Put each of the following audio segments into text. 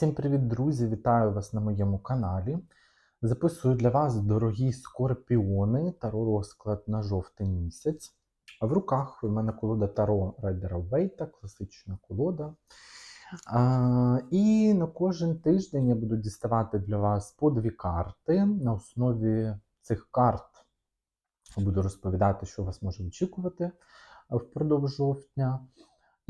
Всім привіт, друзі! Вітаю вас на моєму каналі. Записую для вас, дорогі скорпіони, таро розклад на жовтий місяць. А в руках у мене колода Таро Райдера Вейта, класична колода. А, і на кожен тиждень я буду діставати для вас по дві карти. На основі цих карт буду розповідати, що вас може очікувати впродовж жовтня.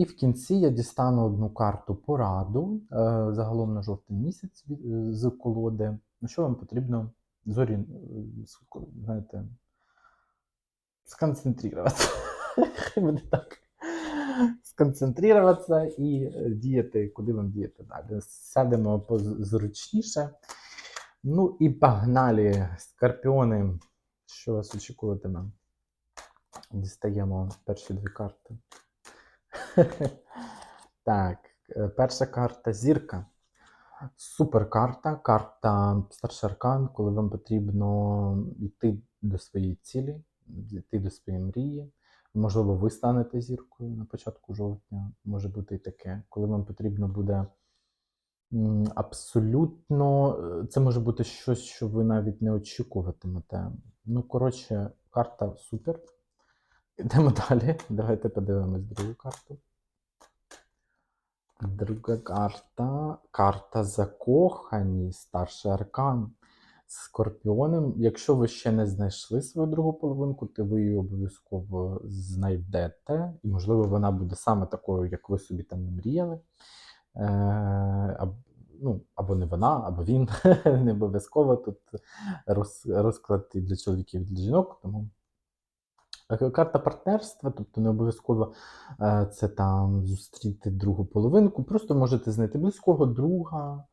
І в кінці я дістану одну карту пораду е, загалом на жовтий місяць е, з колоди. Що вам потрібно зорі, е, знаєте, сконцентруватися. Буде так. Сконцентруватися і діяти, куди вам діяти далі. Сядемо зручніше. Ну і погнали, скорпіони. Що вас очікуватиме? Дістаємо перші дві карти. Так, е, перша карта зірка. Супер карта, карта старший аркан, коли вам потрібно йти до своєї цілі, йти до своєї мрії. Можливо, ви станете зіркою на початку жовтня, може бути і таке, коли вам потрібно буде абсолютно, е, це може бути щось, що ви навіть не очікуватимете. Ну, коротше, карта супер. Йдемо далі. Давайте подивимось другу карту. Друга карта. Карта закохані, старший аркан. Скорпіоном. Якщо ви ще не знайшли свою другу половинку, то ви її обов'язково знайдете. І, можливо, вона буде саме такою, як ви собі там не мріяли. Е, ну, або не вона, або він. не обов'язково тут розклад і для чоловіків, і для жінок. Тому Карта партнерства, тобто не обов'язково е, це там зустріти другу половинку. Просто можете знайти близького друга,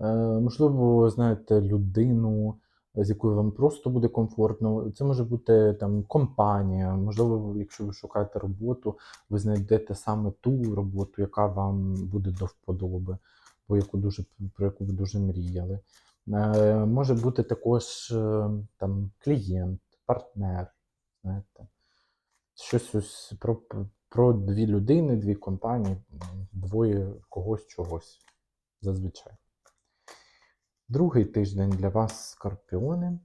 е, можливо, знаєте, людину, з якою вам просто буде комфортно. Це може бути там компанія. Можливо, якщо ви шукаєте роботу, ви знайдете саме ту роботу, яка вам буде до вподоби, бо яку дуже про яку ви дуже мріяли. Е, Може бути також там клієнт, партнер. Знаєте щось ось про, про дві людини, дві компанії, двоє когось чогось зазвичай. Другий тиждень для вас, скорпіони.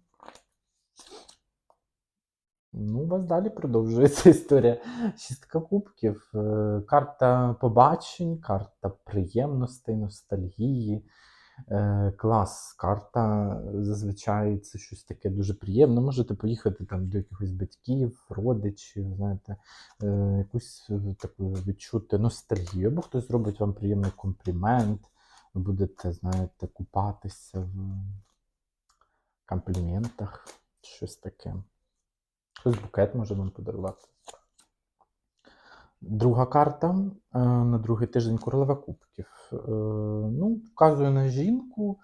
Ну, у вас далі продовжується історія. Шістка кубків, е, карта побачень, карта приємностей, ностальгії. Е, клас, карта зазвичай це щось таке дуже приємне. Можете поїхати там до якихось батьків, родичів, знаєте, е, якусь е, таку відчути ностальгію. Або хтось зробить вам приємний комплімент, ви будете, знаєте, купатися в компліментах, щось таке. Хтось букет може вам подарувати. Друга карта е, на другий тиждень королева кубків. Е, Ну, вказує на жінку.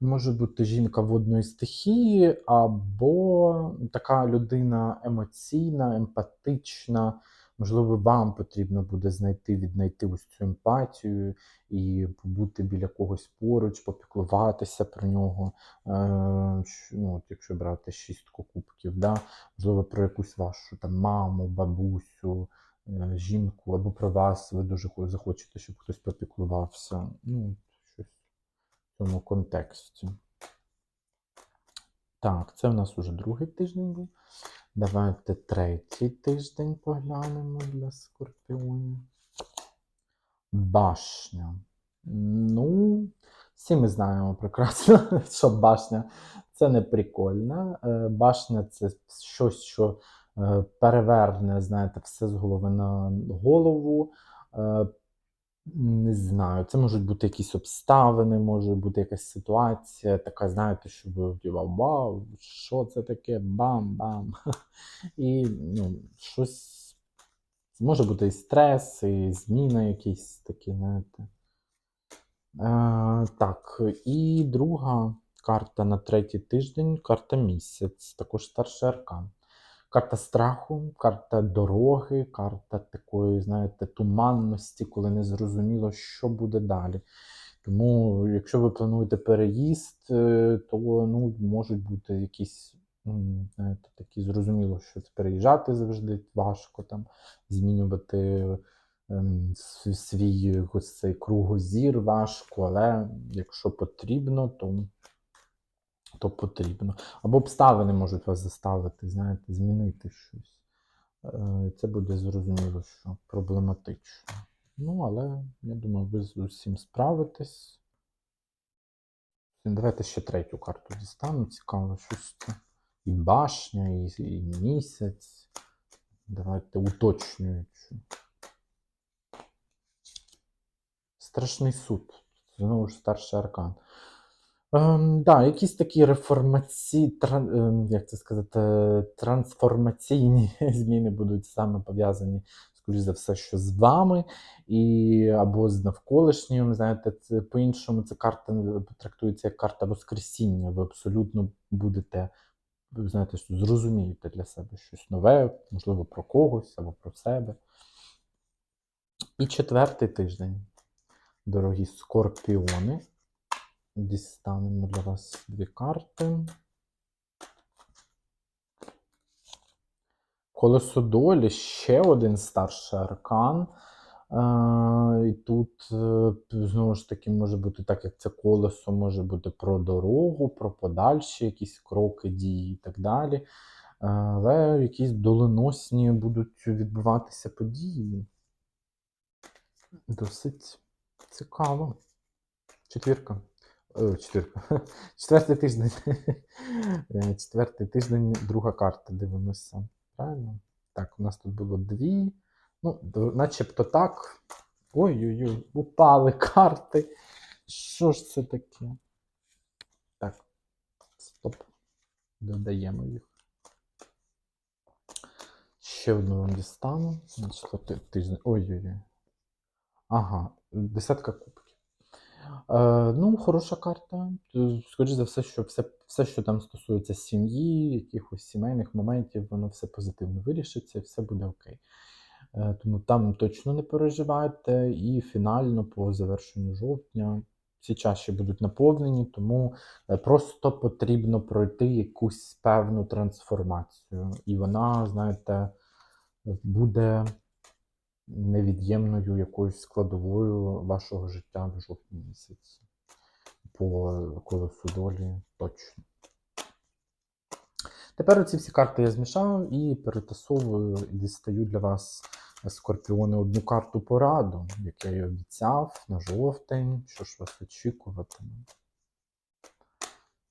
Може бути жінка водної стихії, або така людина емоційна, емпатична. Можливо, вам потрібно буде знайти, віднайти ось цю емпатію і побути біля когось поруч, попіклуватися про нього. Е, ну, от якщо брати шістку кубків, да? можливо, про якусь вашу там маму, бабусю, жінку або про вас, ви дуже захочете, щоб хтось попіклувався. Ну, щось в цьому контексті. Так, це в нас уже другий тиждень був. Давайте третій тиждень поглянемо для скорпіонів. Башня. Ну, всі ми знаємо прекрасно, що башня це не прикольно. Е, Башня це щось, що е, переверне, знаєте, все з голови на голову. Е, Не знаю, це можуть бути якісь обставини, може бути якась ситуація, така, знаєте, що ви вау, що це таке? Бам-бам. І ну, щось може бути і стрес, і зміни якісь такі, знаєте. Е, так, і друга карта на третій тиждень карта місяць, також старший аркан. Карта страху, карта дороги, карта такої, знаєте, туманності, коли не зрозуміло, що буде далі. Тому, якщо ви плануєте переїзд, е, то ну, можуть бути якісь, знаєте, такі зрозуміло, що це переїжджати завжди важко, там, змінювати ем, свій цей кругозір важко, але якщо потрібно, то, то потрібно. Або обставини можуть вас заставити, знаєте, змінити щось. Е, Це буде зрозуміло, що проблематично. Ну, але я думаю, ви з усім справитесь. Давайте ще третю карту дістану. Цікаво, щось це. І башня, і, і місяць. Давайте уточнюючи. Страшний суд. Знову ж старший аркан. Ем, да, якісь такі реформації, тран, ем, як це сказати, трансформаційні зміни будуть саме пов'язані, скоріш за все, що з вами, і або з навколишнім. Знаєте, це по-іншому ця карта е, трактується як карта Воскресіння. Ви абсолютно будете, знаєте, зрозумієте для себе щось нове, можливо, про когось або про себе. І четвертий тиждень, дорогі скорпіони. Дістанемо для вас дві карти. Колесо долі ще один старший аркан. Е, і тут, е, знову ж таки, може бути так, як це колесо може бути про дорогу, про подальші якісь кроки, дії і так далі. Е, але якісь доленосні будуть відбуватися події. Досить цікаво. Четвірка. О, четвірка. Четвертий тиждень. Е, Четвертий тиждень, друга карта. Дивимося. Правильно? Так, у нас тут було дві. Ну, начебто так. Ой-ой-ой, упали карти. Що ж це таке? Так. Стоп. Додаємо їх. Ще одну вам дістану. Ой-ой-ой. Ага, десятка кубків. Е, ну, хороша карта. Е, Скоріше за все, що все, все, що там стосується сім'ї, якихось сімейних моментів, воно все позитивно вирішиться, все буде окей. Е, тому там точно не переживайте. І фінально, по завершенню жовтня, ці чаші будуть наповнені, тому просто потрібно пройти якусь певну трансформацію. І вона, знаєте, буде невід'ємною якоюсь складовою вашого життя в жовтні місяці. По колесу долі точно. Tепер оці всі карти я змішав і перетасовую і дістаю для вас скорпіони одну карту пораду, як я і обіцяв на жовтень. Що ж вас очікуватиме?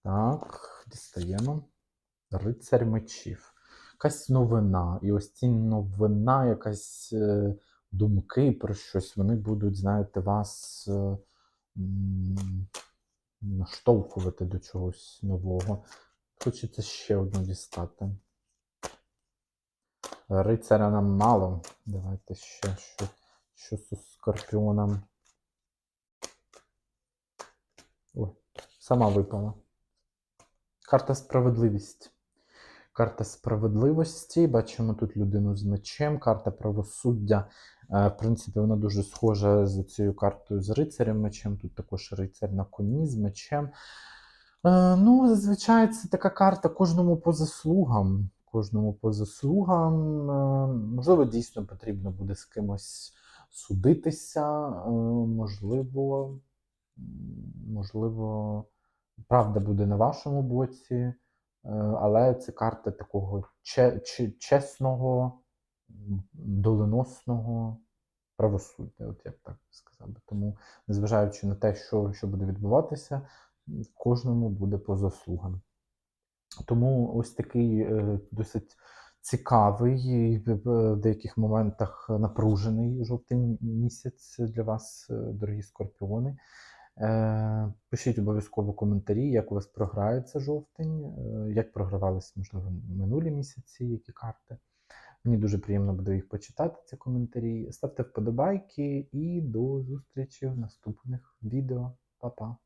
Так, дістаємо. Рицарь мечів. Якась новина. І ось ці новина, якась е, думки про щось, вони будуть, знаєте, вас е, наштовхувати до чогось нового. Хочеться ще одну дістати. Рицаря нам мало. Давайте ще що, що з скорпіоном. Ой, сама випала. Карта справедливість. Карта справедливості. Бачимо тут людину з мечем, карта правосуддя. Е, В принципі, вона дуже схожа з цією картою з рицарем мечем. Тут також рицар на коні з мечем. Е, Ну, зазвичай це така карта кожному по заслугам. Кожному по заслугам. Е, Можливо, дійсно потрібно буде з кимось судитися. Можливо, можливо, правда буде на вашому боці. Е, Але це карта такого че- че- чесного, доленосного правосуддя, от я б так сказав. Тому, незважаючи на те, що, що буде відбуватися, кожному буде по заслугам. Тому ось такий е, досить цікавий і в деяких моментах напружений жовтень місяць для вас, е, дорогі скорпіони. Е, Пишіть обов'язково коментарі, як у вас програється жовтень, е, як програвалися, можливо, минулі місяці, які карти. Мені дуже приємно буде їх почитати, ці коментарі. Ставте вподобайки і до зустрічі в наступних відео. Па-па!